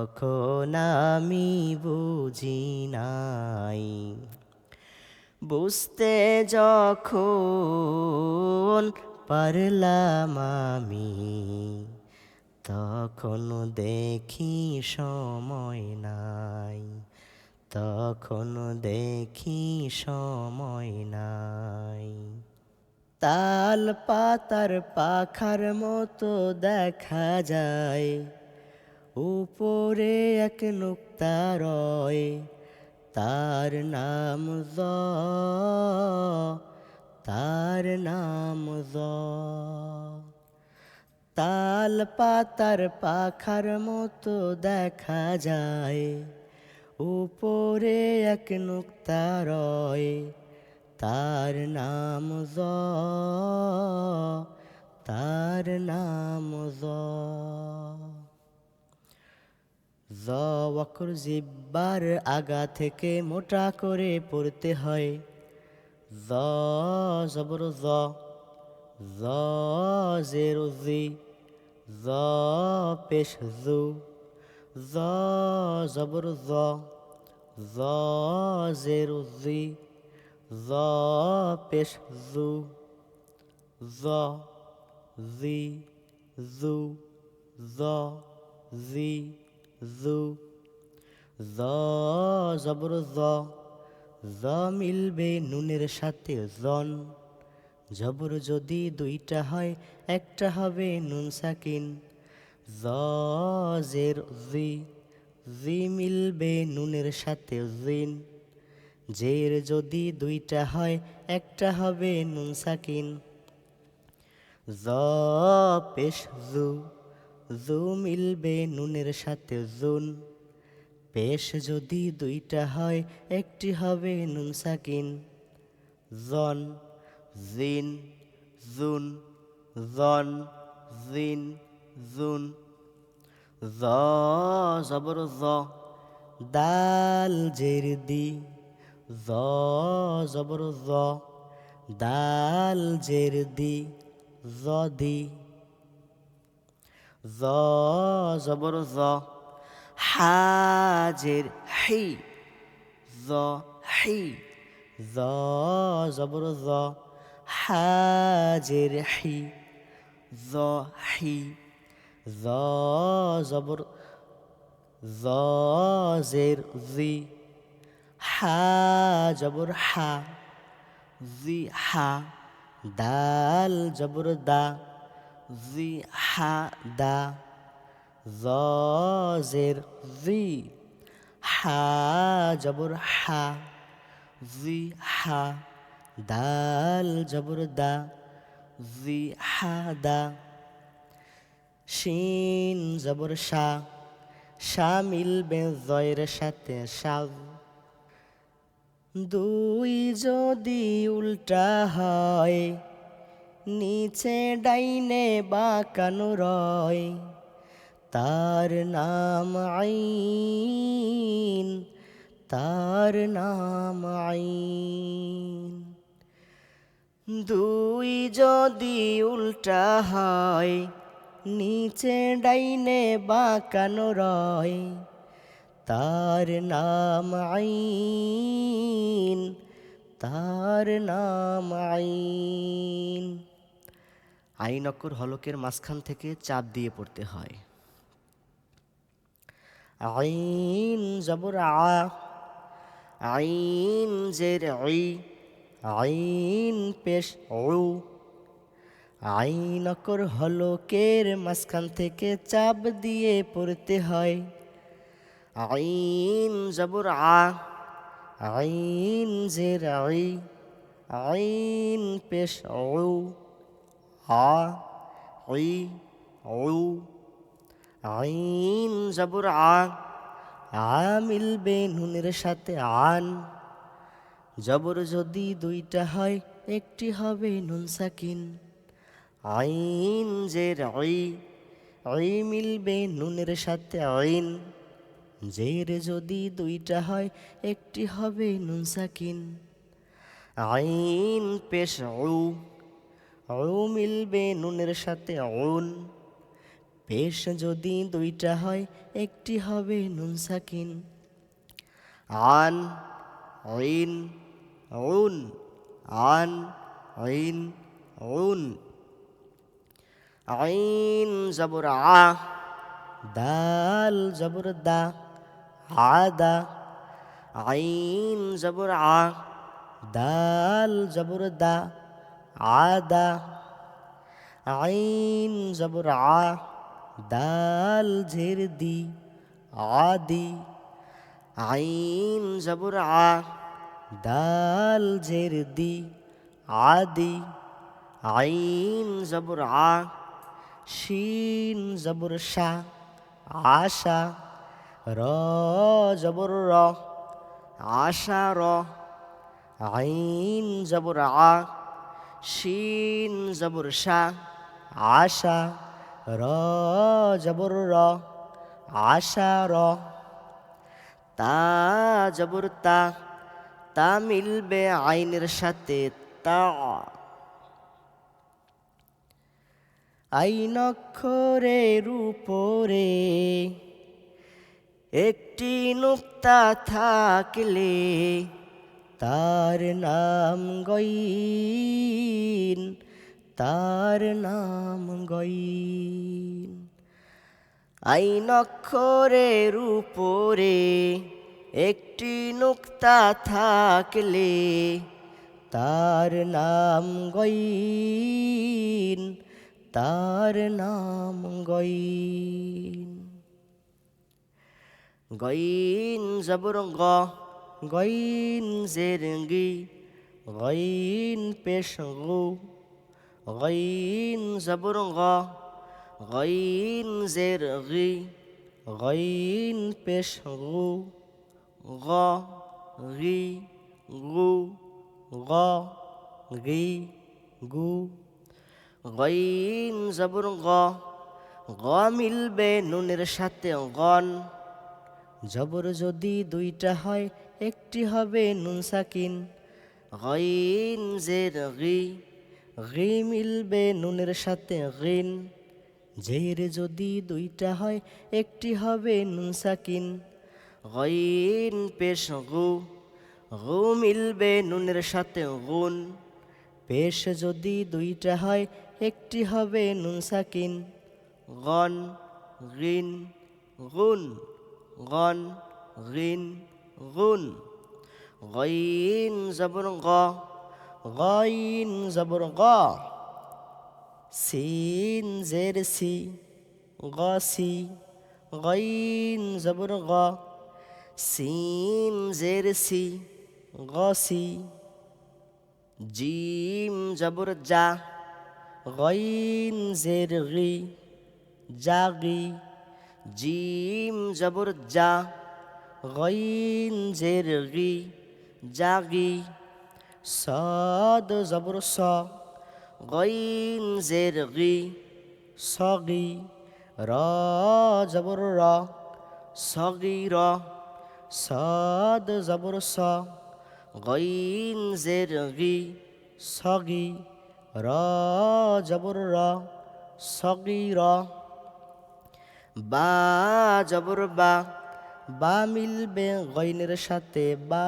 তখন আমি বুঝি নাই। বুঝতে যখন পারলাম আমি, তখন দেখি সময় নাই। তখন দেখি সময় নাই। তাল পাতার পাখার মতো দেখা যায়। উপরে এক নুক্তা রয় তার নাম জ, তার নাম জ। তাল পাতার পাখার মতো দেখা যায়, উপরে এক নুক্তা রয় তার নাম জ, তার নাম জ। জ অক্ষর জিব্বার আগা থেকে মোটা করে পড়তে হয়। জ জবর জ জ জি জ, পেশ জু, জ, জবর জ জ জি জ, পেশ জু, জ, জি, জু, জ, জি জু জ জবর জ জ মিলবে নুনের সাথে জন। জবর যদি দুইটা হয়, একটা হবে নুন সাকিন। জ জের জি জি মিলবে নুনের সাথে জিন। জের যদি দুইটা হয়, একটা হবে নুন সাকিন। জ পেশ জু জু মিলবে নুনের সাথে জুন। পেশ যদি দুইটা হয়, একটি হবে নুন সাকিন। জন, জিন, জুন, জন, জিন, জুন। জ, জবর জ, দাল জের দি। জ, জবর জ, দাল জের দি জদি জ জবর জ হাজের, হি। জ হি। জ জবর জ হাজের, হি। জ হি। জ, জবর, জ, জের, জি। হা, জবর, হা। জি, হা। দাল, জবর, দা। জি হা দা জের জি হা জবর হা জি হা দাল জবর দা জি হা দা শিন জবর শা শা মিলবে জয়ের সাথে সাজ দুই যদি উল্টা হয় নিচে ডাইনে বাঁকানো রয় তার নাম আইন, তার নাম আইন। দুই যদি উল্টা হয়, নিচে ডাইনে বাঁকানো রয় তার নাম আইন, তার নাম আইন। আইন অক্ষর হলকের মাঝখান থেকে চাপ দিয়ে পড়তে হয়। আইন জবর আ, আইন জের ই আইন পেশ উ আইন অক্ষর হলকের মাঝখান থেকে চাপ দিয়ে পড়তে হয়। আইন জবর আ, আইন জের ই আইন পেশ উ আ ই, উ, আইন জবর আ আ মিলবে নুনের সাথে আন। জবর যদি দুইটা হয়, একটি হবে নুন সাকিন। আইন জের ই ই মিলবে নুনের সাথে আইন। জের যদি দুইটা হয়, একটি হবে নুন সাকিন। আইন পেশ উ উ মিলবে নুনের সাথে উন পেশ যদি দুইটা হয়, একটি হবে নুন সাকিন। আন, ঐন উন আন, ঐন উন আইন জবর আ, দাল জবর দা আদা আইন জবর আ, দাল জবর দা। আদা, আইন জবর আ দাল ঝের দি আদি, আইন জবর আ দাল ঝের দি আদি, আইন জবর আ শিন জবর শা, আশা, র জবর র, আশা র, আইন জবর আ শিন জবর শা। আশা র জবর র আশা র। তা জবর তা তা মিলবে আইনের সাথে তা। আইন অক্ষরের উপরে একটি নুক্তা থাকলে তার নাম গইন তার নাম গইন আইন অক্ষরের উপরে একটি নুক্তা থাকলে, তার নাম গইন তার নাম গইন গইন জবর গ গইন জেরঙ্গি, গইন পেশ গু গইন জবর গ গইন জেরগি গইন পেশ গু গ গি, গু গ গি গু গইন জবর গ গ মিলবে নুনের সাথে গন জবর যদি দুইটা হয় একটি হবে নুন সাকিন গইন জের গি গি মিলবে নুনের সাথে গিন। জের যদি দুইটা হয়, একটি হবে নুন সাকিন গইন পেশ গু গু মিলবে নুনের সাথে গুন পেশ যদি দুইটা হয়, একটি হবে নুন সাকিন, গন, গিন গুন গন, গিন গুন গইন জবর গ, গইন জবর গ। সিন জের সি, গ সি, গইন জবর গ। সিন জের সি, গ জিম জবর যা গইন জের গি জাগি জিম জবর যা গইন জের গি জাগি, সদ জবর স গইন জের গি সগি, র জবর র সগি র, সদ জবর স গইন জের গি সগি, র জবর র সগি র, বা জবর বা বা মিলবে গইনের সাথে বা